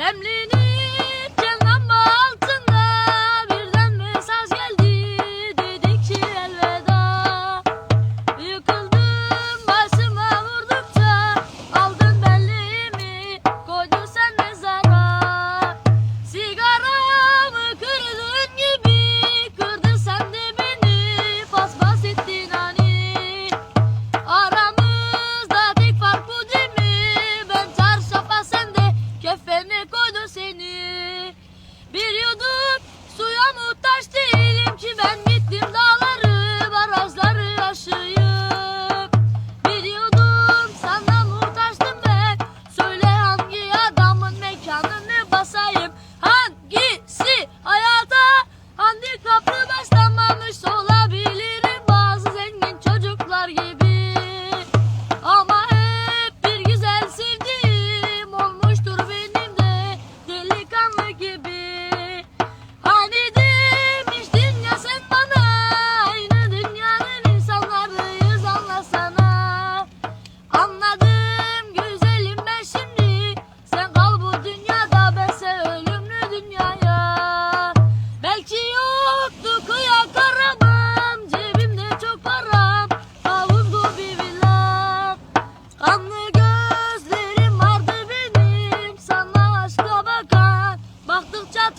Demlinin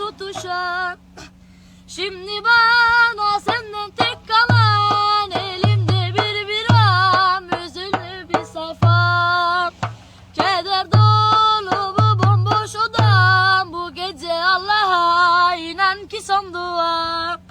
tutuşan. Şimdi bana senden tek kalan Elimde bir biram üzüldü bir safam Keder dolu bu bomboş odam Bu gece Allah'a inan ki son duam.